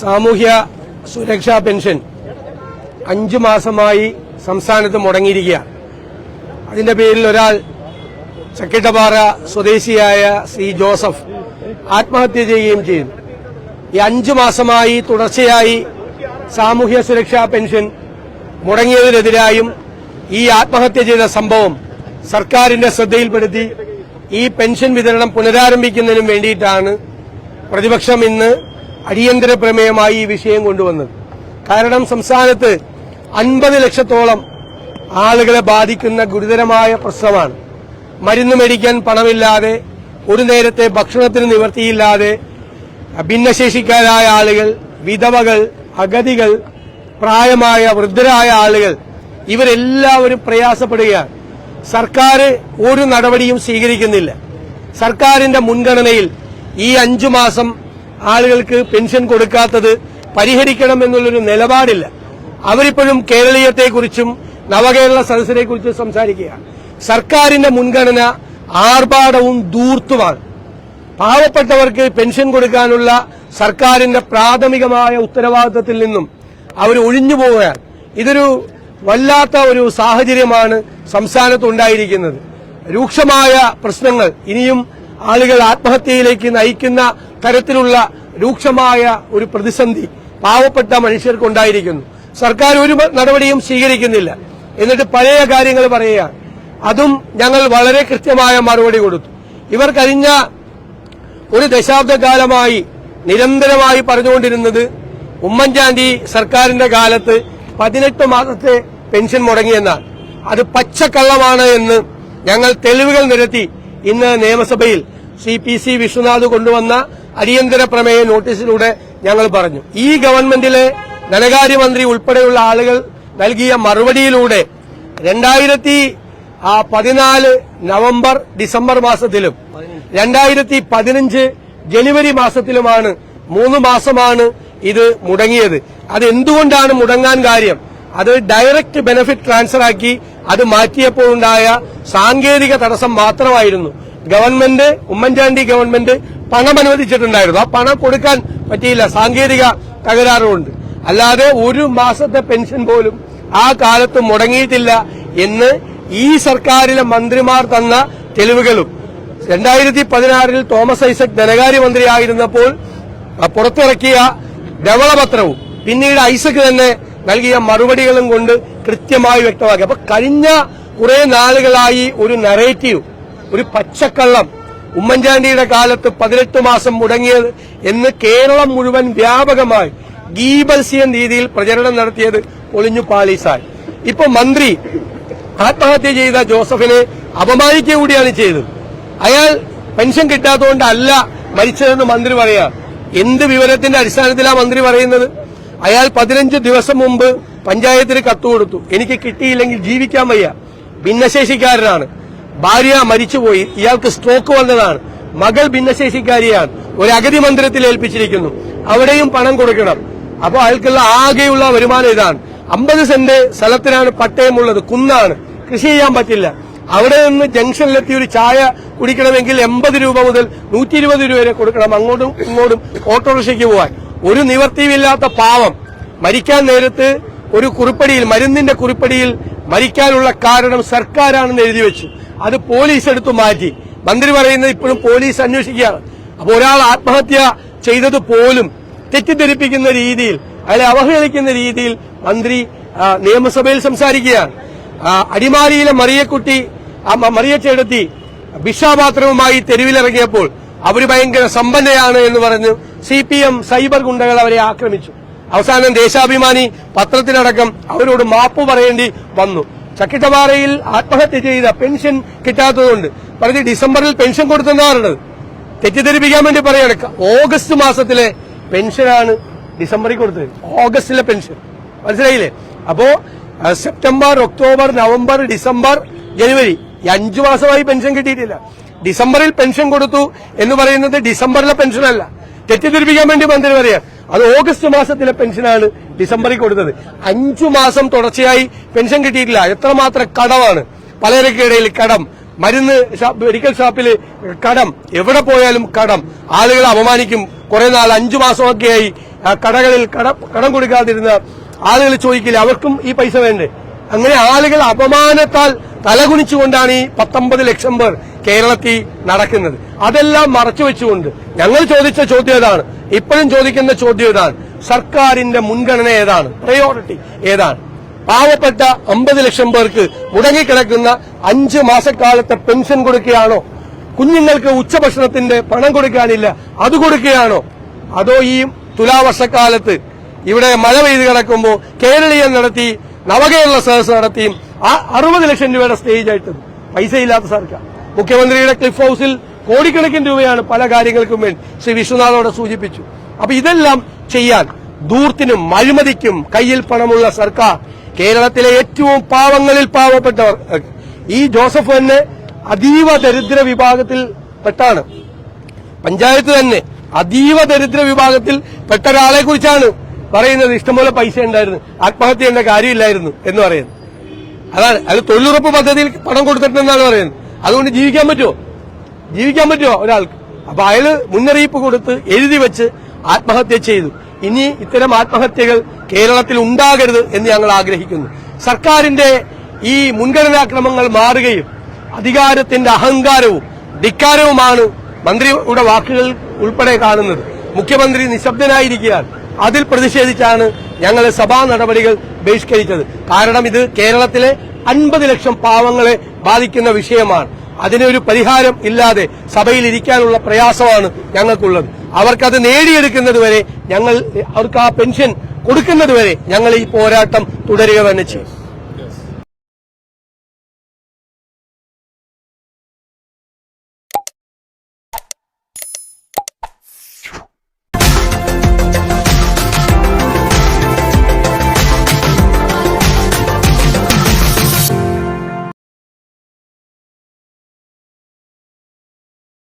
സാമൂഹ്യ സുരക്ഷാ പെൻഷൻ അഞ്ചു മാസമായി സംസ്ഥാനത്ത് മുടങ്ങിയിരിക്കുകയാണ്. അതിന്റെ പേരിൽ ഒരാൾ ചക്കിട്ടപാറ സ്വദേശിയായ ശ്രീ ജോസഫ് ആത്മഹത്യ ചെയ്യുകയും ചെയ്തു. ഈ അഞ്ചു മാസമായി തുടർച്ചയായി സാമൂഹ്യ സുരക്ഷാ പെൻഷൻ മുടങ്ങിയതിനെതിരായും ഈ ആത്മഹത്യ ചെയ്ത സംഭവം സർക്കാരിന്റെ ശ്രദ്ധയിൽപ്പെടുത്തി ഈ പെൻഷൻ വിതരണം പുനരാരംഭിക്കുന്നതിനും വേണ്ടിയിട്ടാണ് പ്രതിപക്ഷം ഇന്ന് അടിയന്തര പ്രമേയമായി ഈ വിഷയം കൊണ്ടുവന്നത്. കാരണം സംസ്ഥാനത്ത് അൻപത് ലക്ഷത്തോളം ആളുകളെ ബാധിക്കുന്ന ഗുരുതരമായ പ്രശ്നമാണ്. മരുന്ന് മേടിക്കാൻ പണമില്ലാതെ ഒരു നേരത്തെ ഭക്ഷണത്തിന് നിവർത്തിയില്ലാതെ ഭിന്നശേഷിക്കാരായ ആളുകൾ വിധവകൾ അഗതികൾ പ്രായമായ വൃദ്ധരായ ആളുകൾ ഇവരെല്ലാവരും പ്രയാസപ്പെടുകയാണ്. സർക്കാർ ഒരു നടപടിയും സ്വീകരിക്കുന്നില്ല. സർക്കാരിന്റെ മുൻഗണനയിൽ ഈ അഞ്ചു മാസം ആളുകൾക്ക് പെൻഷൻ കൊടുക്കാത്തത് പരിഹരിക്കണം എന്നുള്ളൊരു നിലപാടില്ല. അവരിപ്പോഴും കേരളീയത്തെക്കുറിച്ചും നവകേരള സദസ്സിനെക്കുറിച്ചും സംസാരിക്കുകയാണ്. സർക്കാരിന്റെ മുൻഗണന ആർഭാടവും ദൂർത്തുമാണ് പാവപ്പെട്ടവർക്ക് പെൻഷൻ കൊടുക്കാനുള്ള സർക്കാരിന്റെ പ്രാഥമികമായ ഉത്തരവാദിത്തത്തിൽ നിന്നും അവർ ഒഴിഞ്ഞു പോവുകയാണ്. ഇതൊരു വല്ലാത്ത ഒരു സാഹചര്യമാണ് സംസ്ഥാനത്ത് ഉണ്ടായിരിക്കുന്നത്. രൂക്ഷമായ പ്രശ്നങ്ങൾ ഇനിയും ആളുകൾ ആത്മഹത്യയിലേക്ക് നയിക്കുന്ന തരത്തിലുള്ള രൂക്ഷമായ ഒരു പ്രതിസന്ധി പാവപ്പെട്ട മനുഷ്യർക്കുണ്ടായിരിക്കുന്നു സർക്കാർ ഒരു നടപടിയും സ്വീകരിക്കുന്നില്ല. എന്നിട്ട് പഴയ കാര്യങ്ങൾ പറയുകയാണ്. അതും ഞങ്ങൾ വളരെ കൃത്യമായ മറുപടി കൊടുത്തു. ഇവർ കഴിഞ്ഞ ഒരു ദശാബ്ദകാലമായി നിരന്തരമായി പറഞ്ഞുകൊണ്ടിരുന്നത് ഉമ്മൻചാണ്ടി സർക്കാരിന്റെ കാലത്ത് പതിനെട്ട് മാസത്തെ പെൻഷൻ മുടങ്ങിയെന്നാണ്. അത് പച്ചക്കള്ളമാണ് എന്ന് ഞങ്ങൾ തെളിവുകൾ നിരത്തി ഇന്ന് നിയമസഭയിൽ സി പി സി വിശ്വനാഥ് കൊണ്ടുവന്ന അടിയന്തര പ്രമേയ നോട്ടീസിലൂടെ ഞങ്ങൾ പറഞ്ഞു. ഈ ഗവൺമെന്റിലെ ധനകാര്യമന്ത്രി ഉൾപ്പെടെയുള്ള ആളുകൾ നൽകിയ മറുപടിയിലൂടെ രണ്ടായിരത്തി പതിനാല് നവംബർ ഡിസംബർ മാസത്തിലും രണ്ടായിരത്തി പതിനഞ്ച് ജനുവരി മാസത്തിലുമാണ് മൂന്ന് മാസമാണ് ഇത് മുടങ്ങിയത്. അത് എന്തുകൊണ്ടാണ് മുടങ്ങാൻ കാര്യം? അത് ഡയറക്റ്റ് ബെനഫിറ്റ് ട്രാൻസ്ഫർ ആക്കി അത് മാറ്റിയപ്പോഴുണ്ടായ സാങ്കേതിക തടസ്സം മാത്രമായിരുന്നു. ഗവൺമെന്റ് ഉമ്മൻചാണ്ടി ഗവൺമെന്റ് പണം അനുവദിച്ചിട്ടുണ്ടായിരുന്നു. ആ പണം കൊടുക്കാൻ പറ്റിയില്ല. സാങ്കേതിക തകരാറുമുണ്ട്. അല്ലാതെ ഒരു മാസത്തെ പെൻഷൻ പോലും ആ കാലത്ത് മുടങ്ങിയിട്ടില്ല എന്ന് ഈ സർക്കാരിലെ മന്ത്രിമാർ തന്ന തെളിവുകളും. രണ്ടായിരത്തി പതിനാറിൽ തോമസ് ഐസക് ധനകാര്യമന്ത്രിയായിരുന്നപ്പോൾ പുറത്തിറക്കിയ ധവളപത്രവും പിന്നീട് ഐസക് തന്നെ നൽകിയ മറുപടികളും കൊണ്ട് കൃത്യമായി വ്യക്തമാക്കി. അപ്പൊ കഴിഞ്ഞ കുറെ നാളുകളായി ഒരു നറേറ്റീവ് ഒരു പച്ചക്കള്ളം ഉമ്മൻചാണ്ടിയുടെ കാലത്ത് പതിനെട്ട് മാസം മുടങ്ങിയത് എന്ന് കേരളം മുഴുവൻ വ്യാപകമായി ഗീബൽസിയൻ രീതിയിൽ പ്രചരണം നടത്തിയത് ഒളിഞ്ഞു പാളീസായി. ഇപ്പൊ മന്ത്രി ആത്മഹത്യ ചെയ്ത ജോസഫിനെ അപമാനിക്കുക കൂടിയാണ് ചെയ്തത്. അയാൾ പെൻഷൻ കിട്ടാത്തതുകൊണ്ടല്ല മരിച്ചതെന്ന് മന്ത്രി പറയാ. എന്ത് വിവരത്തിന്റെ അടിസ്ഥാനത്തിലാണ് മന്ത്രി പറയുന്നത്? അയാൾ പതിനഞ്ച് ദിവസം മുമ്പ് പഞ്ചായത്തിന് കത്ത് കൊടുത്തു. എനിക്ക് കിട്ടിയില്ലെങ്കിൽ ജീവിക്കാൻ വയ്യ. ഭിന്നശേഷിക്കാരനാണ്. ഭാര്യ മരിച്ചുപോയി. ഇയാൾക്ക് സ്ട്രോക്ക് വന്നതാണ്. മകൾ ഭിന്നശേഷിക്കാരിയാണ്. ഒരു അഗതി മന്ദിരത്തിൽ ഏൽപ്പിച്ചിരിക്കുന്നു. അവിടെയും പണം കൊടുക്കണം. അപ്പോൾ അയാൾക്കുള്ള ആകെയുള്ള വരുമാനം ഇതാണ്. അമ്പത് സെന്റ് സ്ഥലത്തിനാണ് പട്ടയമുള്ളത് കുന്നാണ്. കൃഷി ചെയ്യാൻ പറ്റില്ല. അവിടെ നിന്ന് ജംഗ്ഷനിലെത്തി ഒരു ചായ കുടിക്കണമെങ്കിൽ എൺപത് രൂപ മുതൽ നൂറ്റി രൂപ വരെ കൊടുക്കണം. അങ്ങോട്ടും ഇങ്ങോട്ടും ഓട്ടോറിക്ഷയ്ക്ക് പോവാൻ. ഒരു നിവർത്തിയില്ലാത്ത പാവം മരിക്കാൻ നേരത്ത് ഒരു കുറിപ്പടിയിൽ മരുന്നിന്റെ കുറിപ്പടിയിൽ മരിക്കാനുള്ള കാരണം സർക്കാരാണെന്ന് എഴുതി വെച്ചു. അത് പോലീസ് എടുത്തു മാറ്റി. മന്ത്രി പറയുന്നത് ഇപ്പോഴും പോലീസ് അന്വേഷിക്കുകയാണ്. അപ്പോൾ ഒരാൾ ആത്മഹത്യ ചെയ്തത് പോലും തെറ്റിദ്ധരിപ്പിക്കുന്ന രീതിയിൽ അയാളെ അവഹേളിക്കുന്ന രീതിയിൽ മന്ത്രി നിയമസഭയിൽ സംസാരിക്കുകയാണ്. അടിമാലിയിലെ മറിയക്കുട്ടി മറിയച്ചേടത്തി ഭിക്ഷാപാത്രവുമായി തെരുവിലിറങ്ങിയപ്പോൾ അവർ ഭയങ്കര സമ്പന്നയാണ് എന്ന് പറഞ്ഞ് സി പി എം സൈബർ ഗുണ്ടകൾ അവരെ ആക്രമിച്ചു. അവസാനം ദേശാഭിമാനി പത്രത്തിനടക്കം അവരോട് മാപ്പ് പറയേണ്ടി വന്നു. ചക്കിട്ടപാറയിൽ ആത്മഹത്യ ചെയ്ത പെൻഷൻ കിട്ടാത്തതുകൊണ്ട് പറഞ്ഞ് ഡിസംബറിൽ പെൻഷൻ കൊടുത്തെന്നാ തെറ്റിദ്ധരിപ്പിക്കാൻ വേണ്ടി പറയാണ് ഓഗസ്റ്റ് മാസത്തിലെ പെൻഷനാണ് ഡിസംബറിൽ കൊടുത്തത്. ഓഗസ്റ്റിലെ പെൻഷൻ. മനസ്സിലായില്ലേ? അപ്പോ സെപ്റ്റംബർ ഒക്ടോബർ നവംബർ ഡിസംബർ ജനുവരി. അഞ്ചു മാസമായി പെൻഷൻ കിട്ടിയിട്ടില്ല. ഡിസംബറിൽ പെൻഷൻ കൊടുത്തു എന്ന് പറയുന്നത് ഡിസംബറിലെ പെൻഷനല്ല. തെറ്റിദ്ധരിപ്പിക്കാൻ വേണ്ടി മന്ത്രി പറയാം. അത് ഓഗസ്റ്റ് മാസത്തിലെ പെൻഷനാണ് ഡിസംബറിൽ കൊടുത്തത്. അഞ്ചു മാസം തുടർച്ചയായി പെൻഷൻ കിട്ടിയിട്ടില്ല. എത്രമാത്രം കടമാണ്. പലരൊക്കെ കടം. മരുന്ന് മെഡിക്കൽ ഷോപ്പിൽ കടം. എവിടെ പോയാലും കടം. ആളുകളെ അപമാനിക്കും. കുറെ നാൾ അഞ്ചു മാസമൊക്കെയായി കടകളിൽ കടം കൊടുക്കാതിരുന്ന ആളുകൾ ചോദിക്കില്ല. അവർക്കും ഈ പൈസ വേണ്ടേ? അങ്ങനെ ആളുകൾ അപമാനത്താൽ തലകുനിച്ചുകൊണ്ടാണ് ഈ പത്തൊമ്പത് ലക്ഷം പേർ കേരളത്തിൽ നടക്കുന്നത്. അതെല്ലാം മറച്ചു വെച്ചുകൊണ്ട് ഞങ്ങൾ ചോദിച്ച ചോദ്യം ഏതാണ്? ഇപ്പോഴും ചോദിക്കുന്ന ചോദ്യം ഏതാണ്? സർക്കാരിന്റെ മുൻഗണന ഏതാണ്? പ്രയോറിറ്റി ഏതാണ്? പാവപ്പെട്ട അമ്പത് ലക്ഷം പേർക്ക് മുടങ്ങിക്കിടക്കുന്ന അഞ്ച് മാസക്കാലത്തെ പെൻഷൻ കൊടുക്കുകയാണോ? കുഞ്ഞുങ്ങൾക്ക് ഉച്ചഭക്ഷണത്തിന്റെ പണം കൊടുക്കാനില്ല അത് കൊടുക്കുകയാണോ? അതോ ഈ തുലാവർഷക്കാലത്ത് ഇവിടെ മഴ പെയ്ത് കിടക്കുമ്പോൾ കേരളീയം നടത്തി നവകേരള സദസ് നടത്തിയും ആ അറുപത് ലക്ഷം രൂപയുടെ സ്റ്റേജ് ആയിട്ട് പൈസയില്ലാത്ത സർക്കാർ. മുഖ്യമന്ത്രിയുടെ ക്ലിഫ് ഹൗസിൽ കോടിക്കണക്കിന് രൂപയാണ് പല കാര്യങ്ങൾക്കും വേണ്ടി ശ്രീ വിശ്വനാഥോടെ സൂചിപ്പിച്ചു. അപ്പൊ ഇതെല്ലാം ചെയ്യാൻ ദൂർത്തിനും അഴിമതിക്കും കയ്യിൽ പണമുള്ള സർക്കാർ കേരളത്തിലെ ഏറ്റവും പാവങ്ങളിൽ പാവപ്പെട്ടവർ ഈ ജോസഫ് തന്നെ അതീവ ദരിദ്ര വിഭാഗത്തിൽ പെട്ടാണ്. പഞ്ചായത്ത് തന്നെ അതീവ ദരിദ്ര വിഭാഗത്തിൽ പെട്ട ഒരാളെ കുറിച്ചാണ് പറയുന്നത്. ഇഷ്ടംപോലെ പൈസ ഉണ്ടായിരുന്നു. ആത്മഹത്യ ചെയ്യേണ്ട കാര്യമില്ലായിരുന്നു എന്ന് പറയുന്നത് അതാണ്. അയാൾ തൊഴിലുറപ്പ് പദ്ധതിയിൽ പണം കൊടുത്തിട്ടുണ്ടെന്നാണ് പറയുന്നത്. അതുകൊണ്ട് ജീവിക്കാൻ പറ്റുമോ? ജീവിക്കാൻ പറ്റുമോ ഒരാൾക്ക്? അപ്പൊ അയാൾ മുന്നറിയിപ്പ് കൊടുത്ത് എഴുതി വെച്ച് ആത്മഹത്യ ചെയ്തു. ഇനി ഇത്തരം ആത്മഹത്യകൾ കേരളത്തിൽ ഉണ്ടാകരുത് എന്ന് ഞങ്ങൾ ആഗ്രഹിക്കുന്നു. സർക്കാരിന്റെ ഈ മുൻഗണനാക്രമങ്ങൾ മാറുകയും അധികാരത്തിന്റെ അഹങ്കാരവും ധിക്കാരവുമാണ് മന്ത്രിയുടെ വാക്കുകൾ ഉൾപ്പെടെ കാണുന്നത്. മുഖ്യമന്ത്രി നിശബ്ദനായിരിക്കുകയാണ്. അതിൽ പ്രതിഷേധിച്ചാണ് ഞങ്ങൾ സഭാ നടപടികൾ ബഹിഷ്കരിച്ചത്. കാരണം ഇത് കേരളത്തിലെ അൻപത് ലക്ഷം പാവങ്ങളെ ബാധിക്കുന്ന വിഷയമാണ്. അതിനൊരു പരിഹാരം ഇല്ലാതെ സഭയിൽ ഇരിക്കാനുള്ള പ്രയാസമാണ് ഞങ്ങൾക്കുള്ളത്. അവർക്കത് നേടിയെടുക്കുന്നത് വരെ ഞങ്ങൾ അവർക്ക് ആ പെൻഷൻ കൊടുക്കുന്നത് വരെ ഞങ്ങൾ ഈ പോരാട്ടം തുടരുക തന്നെ ചെയ്യും